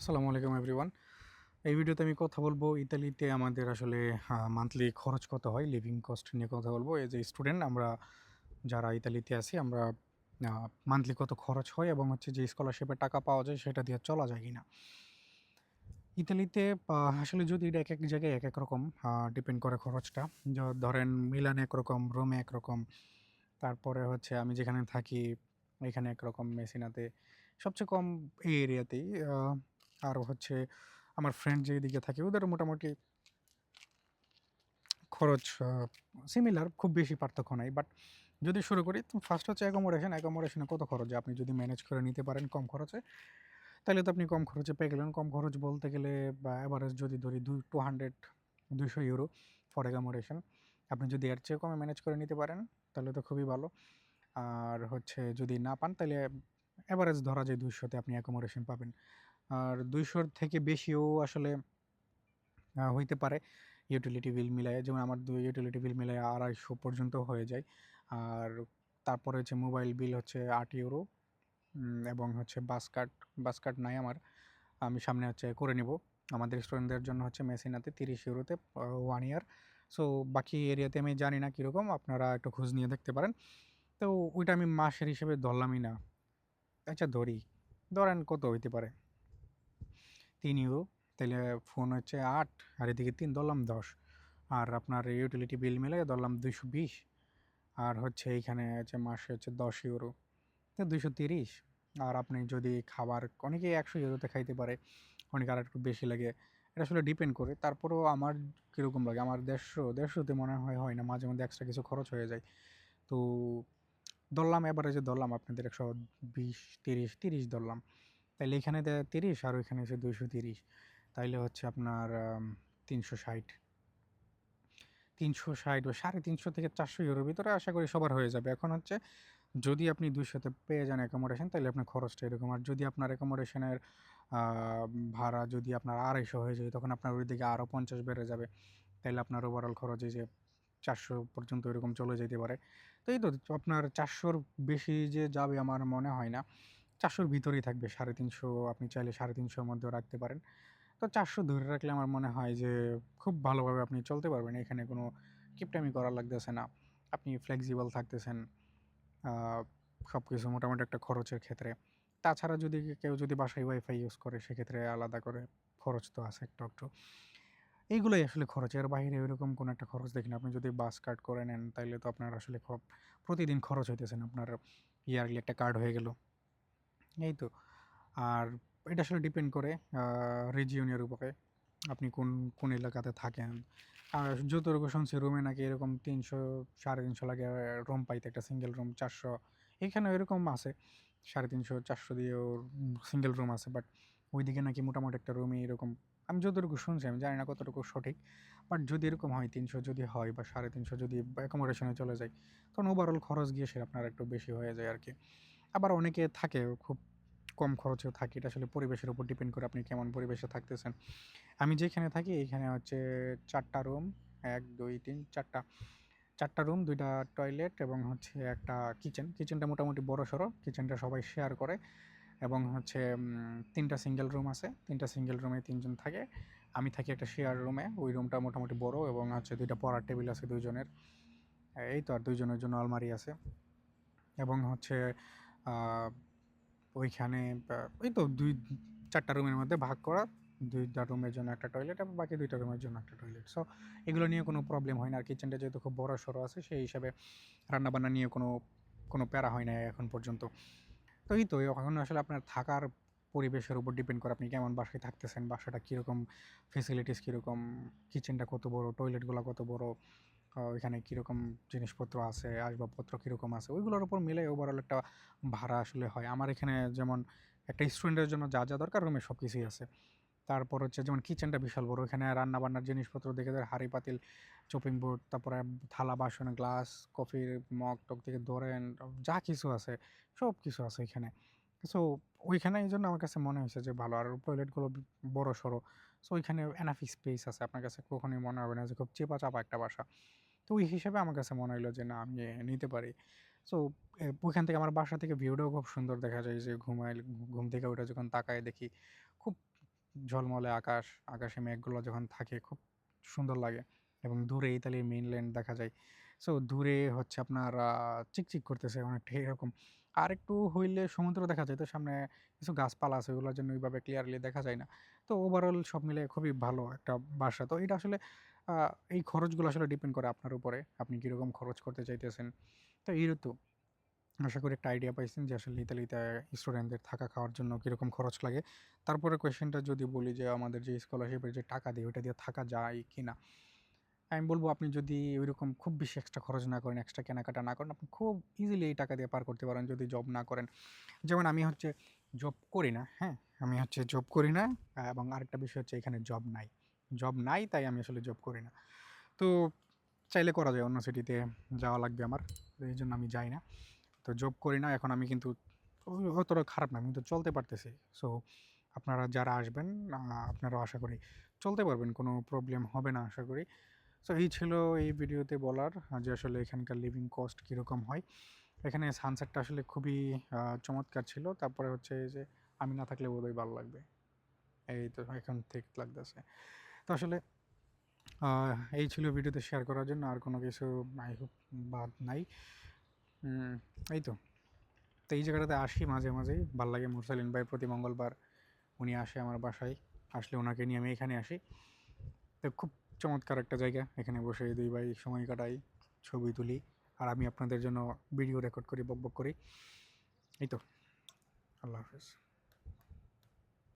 আসসালামু আলাইকুম এভরিওয়ান এই ভিডিওতে আমি কথা বলব ইতালিতে আমাদের আসলে মান্থলি খরচ কত হয় লিভিং কস্ট নিয়ে কথা বলব। এজ এ স্টুডেন্ট আমরা যারা ইতালিতে আছি, আমরা মান্থলি কত খরচ হয় এবং হচ্ছে যে স্কলারশিপের টাকা পাওয়া যায়, সেটা দিয়ে চলা যায় কিনা। ইতালিতে আসলে যদি এটা এক এক জায়গায় এক এক রকম ডিপেন্ড করে খরচটা। ধরেন মিলানে একরকম রোমে একরকম তারপরে হচ্ছে আমি যেখানে থাকি, এখানে একরকম মেসিনাতে। সবচেয়ে কম এই এরিয়াতেই আর হচ্ছে আমার ফ্রেন্ড যেদিকে থাকে, ওদের মোটামুটি খরচ সিমিলার খুব বেশি পার্থক্য নাই। বাট যদি শুরু করি, তো ফার্স্ট হচ্ছে অ্যাকোমোডেশন অ্যাকোমোডেশনে কত খরচ? আপনি যদি ম্যানেজ করে নিতে পারেন কম খরচে, তাহলে তো আপনি কম খরচে পেয়ে গেলেন। কম খরচ বলতে গেলে, বা অ্যাভারেজ যদি ধরি দুই টু হান্ড্রেড দুশো ইউরো ফর অ্যাকোমোডেশন আপনি যদি এর চেয়ে কমে ম্যানেজ করে নিতে পারেন, তাহলে তো খুবই ভালো। আর হচ্ছে যদি না পান, তাহলে অ্যাভারেজ ধরা যায় দুশোতে আপনি অ্যাকোমোডেশন পাবেন। আর দুইশোর থেকে বেশিও আসলে হইতে পারে। ইউটিলিটি বিল মিলায় যেমন আমার দুই ইউটিলিটি বিল মিলায় আড়াইশো পর্যন্ত হয়ে যায়। আর তারপরে হচ্ছে মোবাইল বিল হচ্ছে আট ইউরো এবং হচ্ছে বাস কার্ড বাস কার্ড নাই আমার। আমি সামনে হচ্ছে করে নিব। আমাদের স্টুডেন্টদের জন্য হচ্ছে মেসিনাতে তিরিশ ইউরোতে ওয়ান ইয়ার সো বাকি এরিয়াতে আমি জানি না কীরকম, আপনারা একটু খোঁজ নিয়ে দেখতে পারেন। তো, ওইটা আমি মাসের হিসেবে ধরলামই না। আচ্ছা ধরি। ধরেন কত হইতে পারে? তিন ইউরো তাহলে ফোন হচ্ছে আট, আর এদিকে তিন, ধরলাম দশ। আর আপনার ইউটিলিটি বিল মিলে ধরলাম দুইশো বিশ। আর হচ্ছে এইখানে হচ্ছে মাসে হচ্ছে দশ ইউরো তো দুইশো তিরিশ। আর আপনি যদি খাবার, অনেকে একশো ইউরোতে খাইতে পারে, অনেকে আর একটু বেশি লাগে। এটা আসলে ডিপেন্ড করে, তারপরেও আমার কীরকম লাগে? আমার দেড়শো, দেড়শোতে মনে হয় হয় না, মাঝে মধ্যে এক্সট্রা কিছু খরচ হয়ে যায়। তো ধরলাম এবারে যে ধরলাম, আপনাদের একশো বিশ, তিরিশ তিরিশ ধরলাম। তাইলে এখানে তিরিশ আর ওইখানে হচ্ছে দুইশো তিরিশ। তাইলে হচ্ছে আপনার তিনশো ষাট। তিনশো ষাট বা সাড়ে তিনশো থেকে চারশো ইউরোর ভিতরে আশা করি সবার হয়ে যাবে। এখন হচ্ছে যদি আপনি দুইশোতে পেয়ে যান অ্যাকোমোডেশন তাহলে আপনার খরচটা এরকম। আর যদি আপনার অ্যাকোমোডেশনের ভাড়া যদি আপনার আড়াইশো হয়ে যায়, তখন আপনার ওই দিকে আরও পঞ্চাশ বেড়ে যাবে। তাহলে আপনার ওভারঅল খরচ এই যে চারশো পর্যন্ত এরকম চলে যেতে পারে। তো এই তো, আপনার চারশোর বেশি যে যাবে আমার মনে হয় না। চারশোর ভিতরেই থাকবে, সাড়ে তিনশো, আপনি চাইলে সাড়ে তিনশোর মধ্যেও রাখতে পারেন। তো চারশো ধরে রাখলে আমার মনে হয় যে, খুব ভালোভাবে আপনি চলতে পারবেন। এখানে কোনো কিপটামি করা লাগতেছে না। আপনি ফ্লেক্সিবল থাকতেছেন সব কিছু মোটামুটি একটা খরচের ক্ষেত্রে। তাছাড়া যদি কেউ যদি বাসায় ওয়াইফাই ইউজ করে, সেক্ষেত্রে আলাদা করে খরচ তো আছে একটু একটু। এইগুলোই আসলে খরচ। এর বাইরে এরকম কোনো একটা খরচ দেখি না। আপনি যদি বাস কার্ড করে নেন, তাইলে তো আপনার আসলে খুব, প্রতিদিন খরচ হইতেছেন আপনার ইয়ারলি একটা কার্ড হয়ে গেল। এই তো। আর এটা আসলে ডিপেন্ড করে রিজিয়নের উপরে। আপনি কোন কোন এলাকাতে থাকেন? আর যতটুকু শুনছি রুমে নাকি এরকম তিনশো, সাড়ে তিনশো লাগে রুম পাইতে একটা সিঙ্গেল রুম চারশো। এখানে এরকম আছে, সাড়ে তিনশো, চারশো দিয়েও সিঙ্গেল রুম আছে বাট ওইদিকে নাকি মোটামুটি একটা রুমে এরকম। আমি যতটুকু শুনছি, আমি জানি না কতটুকু সঠিক বাট যদি এরকম হয়, তিনশো যদি হয় বা সাড়ে তিনশো যদি অ্যাকোমোডেশনে চলে যায়, তখন ওভারঅল খরচ গিয়ে সে আপনার একটু বেশি হয়ে যায় আর কি আবার অনেকে থাকে, খুব কম খরচেও থাকি। এটা আসলে পরিবেশের উপর ডিপেন্ড করে আপনি কেমন পরিবেশে থাকতেছেন। আমি যেখানে থাকি এইখানে হচ্ছে চারটা রুম এক, দুই, তিন, চারটা। চারটা রুম দুইটা টয়লেট এবং হচ্ছে একটা কিচেন কিচেনটা মোটামুটি বড় সড়ো। কিচেনটা সবাই শেয়ার করে এবং হচ্ছে তিনটা সিঙ্গেল রুম আছে। তিনটা সিঙ্গেল রুমে তিনজন থাকে। আমি থাকি একটা শেয়ার রুমে ওই রুমটা মোটামুটি বড় এবং হচ্ছে দুইটা পড়ার টেবিল আছে দুইজনের। এই তো আর দুইজনের জন্য আলমারি আছে। এবং হচ্ছে ওইখানে ওই তো দুই, চারটা রুমের মধ্যে ভাগ করা। দুইটা রুমের জন্য একটা টয়লেট এবং বাকি দুইটা রুমের জন্য একটা টয়লেট সো এগুলো নিয়ে কোনো প্রবলেম হয় না। আর কিচেনটা যেহেতু খুব বড়, সড়ো আছে, সেই হিসাবে রান্নাবান্না নিয়ে কোনো কোনো প্যারা হয় না এখন পর্যন্ত। তো এই তো, এখন আসলে আপনার থাকার পরিবেশের উপর ডিপেন্ড করে আপনি কেমন বাসায় থাকতেছেন, বাসাটা কীরকম ফেসিলিটিস কীরকম কিচেনটা কত বড় টয়লেটগুলো কত বড় ওইখানে কীরকম জিনিসপত্র আছে, আসবাবপত্র কীরকম আছে, ওইগুলোর উপর মিলে ওভারঅল একটা ভাড়া আসলে হয়। আমার এখানে যেমন একটা স্টুডেন্টের জন্য যা যা দরকার রুমে সব কিছুই আছে। তারপর হচ্ছে যেমন কিচেনটা বিশাল বড় এখানে রান্নাবান্নার জিনিসপত্র দেখে যায় হাঁড়ি, পাতিল চপিং বোর্ড তারপরে থালা, বাসন গ্লাস কফির মগ টক থেকে ধরেন, যা কিছু আছে সব কিছু আছে এখানে। সো ওইখানে এই জন্য আমার কাছে মনে হয়েছে যে ভালো, আর টয়লেটগুলো বড় সড়ো সো ওইখানে এনাফ স্পেস আছে। আপনার কাছে কখনোই মনে হবে না যে খুব চেপা চাপা একটা বাসা। তো ওই হিসাবে আমার কাছে মনে হলো যে, না, আমি নিতে পারি। সো ওইখান থেকে আমার বাসা থেকে ভিউটাও খুব সুন্দর দেখা যায় যে, ঘুমাই, ঘুম থেকে ওটা যখন তাকায় দেখি খুব ঝলমলে আকাশ, আকাশে মেঘগুলো যখন থাকে খুব সুন্দর লাগে এবং দূরে ইতালির মেইনল্যান্ড দেখা যায়। সো দূরে হচ্ছে আপনার চিকচিক করতেছে অনেকটা এরকম। আর একটু হইলে সমুদ্র দেখা যায় তো সামনে কিছু গাছপালা আছে ওগুলোর জন্য ওইভাবে ক্লিয়ারলি দেখা যায় না। তো ওভারঅল সব মিলে খুবই ভালো একটা বাসা। তো এটা আসলে এই খরচগুলো আসলে ডিপেন্ড করে আপনার উপরে। আপনি কীরকম খরচ করতে চাইতেছেন। তো এই তো আশা করি একটা আইডিয়া পাইছেন যে আসলে ইতালিতে স্টুডেন্টদের থাকা খাওয়ার জন্য কীরকম খরচ লাগে। তারপরে কোয়েশ্চেনটা যদি বলি যে আমাদের যে স্কলারশিপের যে টাকা দিই ওইটা দিয়ে থাকা যায় কি না আমি বলব আপনি যদি ওইরকম খুব বেশি এক্সট্রা খরচ না করেন এক্সট্রা কেনাকাটা না করেন, আপনি খুব ইজিলি এই টাকা দিয়ে পার করতে পারেন যদি জব না করেন। যেমন আমি হচ্ছে জব করি না হ্যাঁ? আমি হচ্ছে জব করি না, এবং আরেকটা বিষয় হচ্ছে এখানে জব নাই। জব নাই, তাই আমি আসলে জব করি না। তো চাইলে করা যায়, অন্য সিটিতে যাওয়া লাগবে আমার এই জন্য আমি যাই না। তো জব করি না, এখন আমি কিন্তু অতটা খারাপ না কিন্তু চলতে পারতেছি। সো আপনারা যারা আসবেন আপনারাও আশা করি চলতে পারবেন, কোনো প্রবলেম হবে না আশা করি। সো এই ছিল এই ভিডিওতে বলার যে আসলে এখানকার লিভিং কস্ট কীরকম হয়। এখানে সানসেটটা আসলে খুবই চমৎকার ছিল, তারপরে হচ্ছে যে, আমি না থাকলে বোধহয় ভালো লাগবে। এই তো, এখন ঠিক লাগতেছে। তো আসলে এই ছিল ভিডিওতে শেয়ার করার জন্য, আর কোনো কিছু আই হোপ বাদ নাই। এই তো। তো এই জায়গাটাতে আসি মাঝে মাঝেই ভালো লাগে মুরসালিন ভাই প্রতি মঙ্গলবার উনি আসে আমার বাসায়, আসলে ওনাকে নিয়ে আমি এখানে আসি। তো খুব চমৎকার একটা জায়গা, এখানে বসে দুই ভাই সময় কাটাই, ছবি তুলি, আর আমি আপনাদের জন্য ভিডিও রেকর্ড করি, বক বক করি। এই তো। আল্লাহ হাফেজ।